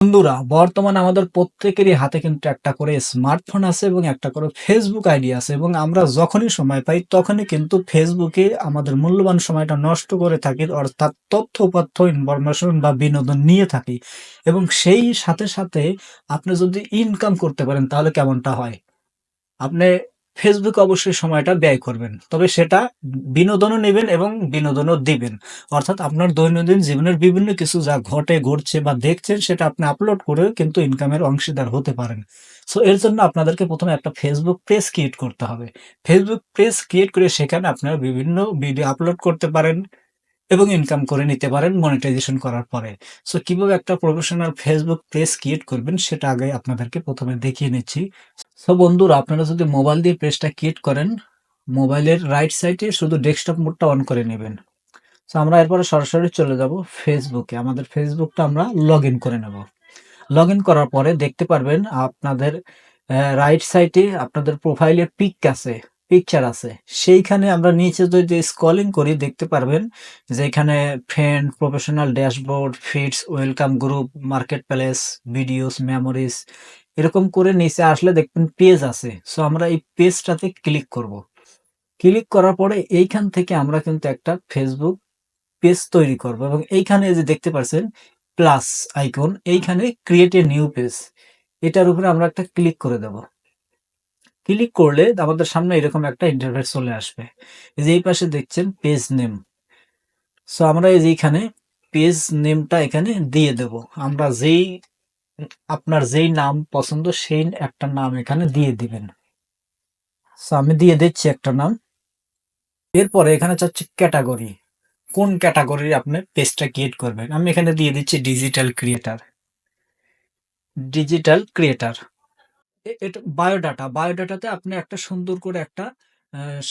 বন্ধুরা, বর্তমানে আমাদের প্রত্যেকেরই হাতে কিন্তু একটা করে স্মার্টফোন আছে এবং একটা করে ফেসবুক আইডি আছে এবং আমরা যখনই সময় পাই তখনই কিন্তু ফেসবুকে আমাদের মূল্যবান সময়টা নষ্ট করে থাকি, অর্থাৎ তথ্য উপাত্য ইনফরমেশন বা বিনোদন নিয়ে থাকি এবং সেই সাথে সাথে আপনি যদি ইনকাম করতে পারেন তাহলে কেমনটা হয়? আপনি ফেসবুকে অবশ্যই সময়টা ব্যয় করবেন। তবে সেটা বিনোদনও নেবেন এবং বিনোদনও দিবেন। অর্থাৎ আপনার দৈনন্দিন জীবনের বিভিন্ন কিছু যা ঘটে, ঘটছে বা দেখছেন, সেটা আপনি আপলোড করে কিন্তু ইনকামের অংশীদার হতে পারেন। সো এর জন্য আপনাদেরকে প্রথমে একটা ফেসবুক পেজ ক্রিয়েট করতে হবে। ফেসবুক পেজ ক্রিয়েট করে সেখানে আপনারা বিভিন্ন ভিডিও আপলোড করতে পারেন। এবং ইনকাম করে নিতে পারেন মনিটাইজেশন করার পরে। সো কীভাবে একটা প্রফেশনাল ফেসবুক পেজ ক্রিয়েট করবেন সেটা আগে আপনাদেরকে প্রথমে দেখিয়ে নিচ্ছি। সো বন্ধুরা, আপনারা যদি মোবাইল দিয়ে পেজটা ক্রিয়েট করেন মোবাইলের রাইট সাইডে শুধু ডেস্কটপ মোডটা অন করে নেবেন। সো আমরা এরপরে সরাসরি চলে যাব ফেসবুকে আমাদের ফেসবুকটা আমরা লগ করে নেব। লগ করার পরে দেখতে পারবেন আপনাদের রাইট সাইডে আপনাদের প্রোফাইলের পিক আছে। পিকচার আছে। সেইখানে আমরা নিচে যদি স্কলিং করি, দেখতে পারবেন যে এখানে friend professional dashboard feeds welcome group marketplace videos memories এরকম করে নিচে আসলে দেখবেন পেজ আছে। সো আমরা এই পেজটাতে ক্লিক করব। ক্লিক করার পরে এইখান থেকে আমরা কিন্তু একটা ফেসবুক পেজ তৈরি করব এবং এইখানে যে দেখতে পাচ্ছেন প্লাস আইকন এইখানে ক্রিয়েট এ নিউ পেজ এটার উপরে আমরা একটা ক্লিক করে দেব। ক্লিক করলে আমাদের সামনে এরকম একটা ইন্টারফেস চলে আসবে। এই যে এই পাশে দেখছেন পেজ নেম সো আমরা এই যে এখানে পেজ নেমটা এখানে দিয়ে দেব। আমরা যেই, আপনার যেই নাম পছন্দ সেই একটা নাম এখানে দিয়ে দিবেন। সো আমি দিয়ে দিচ্ছি একটা নাম। এরপরে এখানে চাচ্ছি ক্যাটাগরি কোন ক্যাটাগরির আপনি পেজটা ক্রিয়েট করবেন? আমি এখানে দিয়ে দিচ্ছি ডিজিটাল ক্রিয়েটার ডিজিটাল ক্রিয়েটার এটা বায়োডাটা বায়োডাটাতে আপনি একটা সুন্দর করে একটা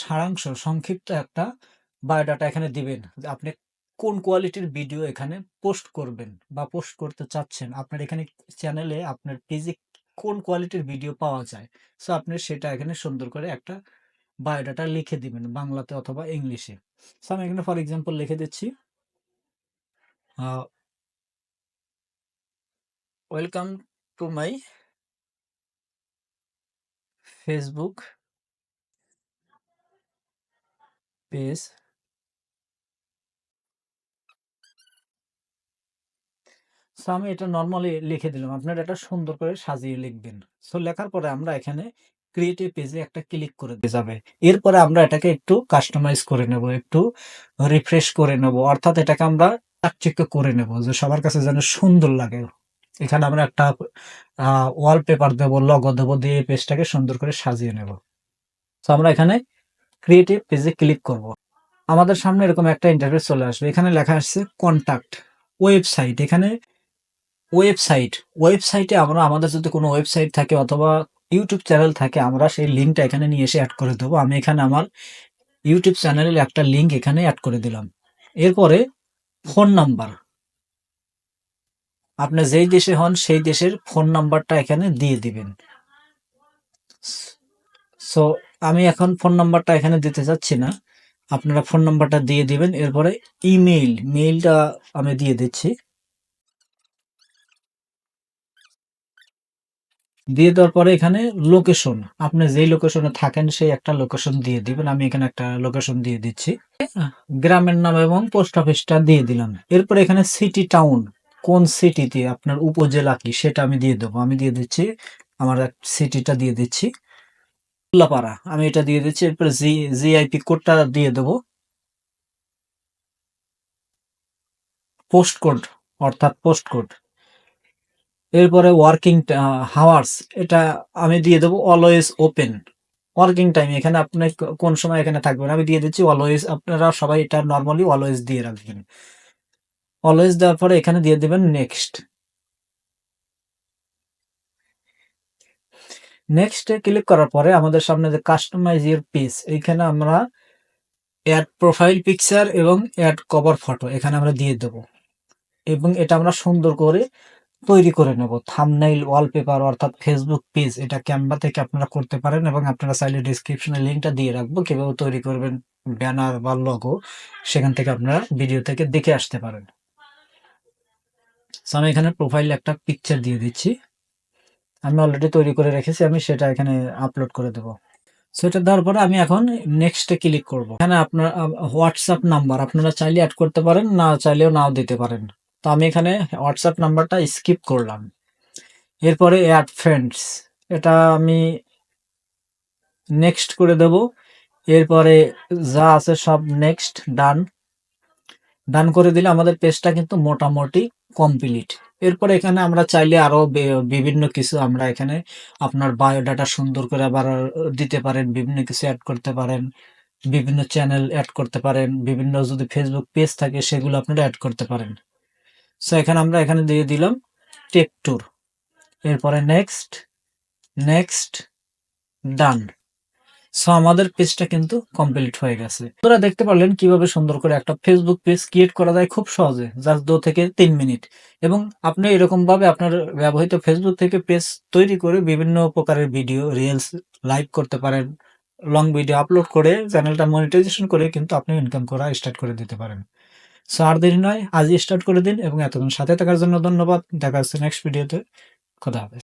সারাংশ, সংক্ষিপ্ত একটা বায়োডাটা এখানে দিবেন। আপনি কোন কোয়ালিটির ভিডিও এখানে পোস্ট করবেন বা পোস্ট করতে চাচ্ছেন, আপনার এখানে চ্যানেলে আপনার পেজে কোন কোয়ালিটির ভিডিও পাওয়া যায় সো আপনি সেটা এখানে সুন্দর করে একটা বায়োডাটা লিখে দিবেন বাংলাতে অথবা ইংলিশে। সো আমি এখানে ফর এক্সাম্পল লিখে দিচ্ছি welcome to my Facebook page so আমি এটা নর্মালি লিখে দিলাম। আপনারা এটা সুন্দর করে সাজিয়ে লিখবেন। সো লেখার পরে আমরা এখানে ক্রিয়েটিভ পেজে একটা ক্লিক করে দিয়ে যাবে। এরপরে আমরা এটাকে একটু কাস্টমাইজ করে নেব, একটু রিফ্রেশ করে নেব। অর্থাৎ এটাকে আমরা চাকচিক্য করে নেব যে সবার কাছে যেন সুন্দর লাগে। এখানে আমরা একটা ওয়ালপেপার দেবো লগো দেবো, দিয়ে এই পেজটাকে সুন্দর করে সাজিয়ে নেব। তো আমরা এখানে ক্রিয়েটিভ পেজে ক্লিক করব। আমাদের সামনে এরকম একটা ইন্টারফেস চলে আসবে। এখানে লেখা আসছে কন্টাক্ট ওয়েবসাইট এখানে ওয়েবসাইট ওয়েবসাইটে আমরা, আমাদের যদি কোনো ওয়েবসাইট থাকে অথবা ইউটিউব চ্যানেল থাকে, আমরা সেই লিঙ্কটা এখানে নিয়ে এসে অ্যাড করে দেবো। আমি এখানে আমার ইউটিউব চ্যানেলের একটা লিঙ্ক এখানে অ্যাড করে দিলাম। এরপরে ফোন নাম্বার আপনি যেই দেশে হন, সেই দেশের ফোন নাম্বারটা এখানে দিয়ে দিবেন। সো আমি এখন ফোন নাম্বারটা এখানে দিতে চাচ্ছি না। আপনারা ফোন নাম্বারটা দিয়ে দিবেন, এরপরে ইমেইল মেইলটা আমি দিয়ে দিচ্ছি। দিয়ে দেওয়ার পরে এখানে লোকেশন আপনি যেই লোকেশনে থাকেন, সেই একটা লোকেশন দিয়ে দিবেন। আমি এখানে একটা লোকেশন দিয়ে দিচ্ছি। গ্রামের নাম এবং পোস্ট অফিসটা দিয়ে দিলাম। এরপরে এখানে সিটি টাউন কোন সিটিতে আপনার উপজেলা কি সেটা আমি দিয়ে দেবো। আমি দিয়ে দিচ্ছি, আমার সিটিটা দিয়ে দিচ্ছি। উল্লাপাড়া আমি এটা দিয়ে দিচ্ছি, এরপরে জি জিআইপি কোডটা দিয়ে দেবো। পোস্ট কোড অর্থাৎ পোস্ট কোড এরপরে ওয়ার্কিং হাওয়ার্স এটা আমি দিয়ে দেবো অলওয়েজ ওপেন ওয়ার্কিং টাইম এখানে আপনি কোন সময় এখানে থাকবেন? আমি দিয়ে দিচ্ছি অলওয়েজ আপনারা সবাই এটা নর্মালি অলওয়েজ দিয়ে রাখবেন। অলওয়েজ দেওয়ার পরে এখানে দিয়ে দেবেন নেক্সট নেক্সটে ক্লিক করার পরে আমাদের সামনে যে কাস্টমাইজ ইয়ার পেজ এইখানে আমরা অ্যাড প্রোফাইল পিকচার এবং অ্যাড কভার ফটো এখানে আমরা দিয়ে দেব। এবং এটা আমরা সুন্দর করে তৈরি করে নেব। থামনেইল ওয়ালপেপার অর্থাৎ ফেসবুক পেজ এটা ক্যানভা থেকে আপনারা করতে পারেন এবং আপনারা চাইলে ডিসক্রিপশনে লিঙ্কটা দিয়ে রাখব। কীভাবে তৈরি করবেন ব্যানার বা লগো সেখান থেকে আপনারা ভিডিও থেকে দেখে আসতে পারেন। সো আমি এখানে প্রোফাইলে একটা পিকচার দিয়ে দিচ্ছি। আমি অলরেডি তৈরি করে রেখেছি, আমি সেটা এখানে আপলোড করে দেব। সো এটা দেওয়ার পরে আমি এখন নেক্সটে ক্লিক করব। এখানে আপনার হোয়াটসঅ্যাপ নাম্বার আপনারা চাইলে অ্যাড করতে পারেন, না চাইলেও নাও দিতে পারেন। তো আমি এখানে হোয়াটসঅ্যাপ নাম্বারটা স্কিপ করলাম। এরপরে অ্যাড ফ্রেন্ডস এটা আমি নেক্সট করে দেব। এরপরে যা আছে সব নেক্সট ডান ডান করে দিলে আমাদের পেজটা কিন্তু মোটামুটি কমপ্লিট এরপরে এখানে আমরা চাইলে আরও বে- বিভিন্ন কিছু আমরা এখানে আপনার বায়োডাটা সুন্দর করে আবার দিতে পারেন, বিভিন্ন কিছু অ্যাড করতে পারেন, বিভিন্ন চ্যানেল অ্যাড করতে পারেন, বিভিন্ন যদি ফেসবুক পেজ থাকে সেগুলো আপনারা অ্যাড করতে পারেন। সো এখানে আমরা এখানে দিয়ে দিলাম টেক ট্যুর এরপরে নেক্সট নেক্সট ডান সো আমাদের পেজটা কিন্তু কমপ্লিট হয়ে গেছে। তোরা দেখতে পারলেন কীভাবে সুন্দর করে একটা ফেসবুক পেজ ক্রিয়েট করা যায় খুব সহজে জাস্ট দু থেকে তিন মিনিট এবং আপনি এরকম ভাবে আপনার ব্যবহৃত ফেসবুক থেকে পেজ তৈরি করে বিভিন্ন প্রকারের ভিডিও রিলস লাইভ করতে পারেন। লং ভিডিও আপলোড করে চ্যানেলটা মনিটাইজেশন করে কিন্তু আপনি ইনকাম করা স্টার্ট করে দিতে পারেন। সো আর দেরি নয়, আজই স্টার্ট করে দিন এবং এতক্ষণ সাথে থাকার জন্য ধন্যবাদ। দেখা হচ্ছে নেক্সট ভিডিওতে খোদা হাফেজ।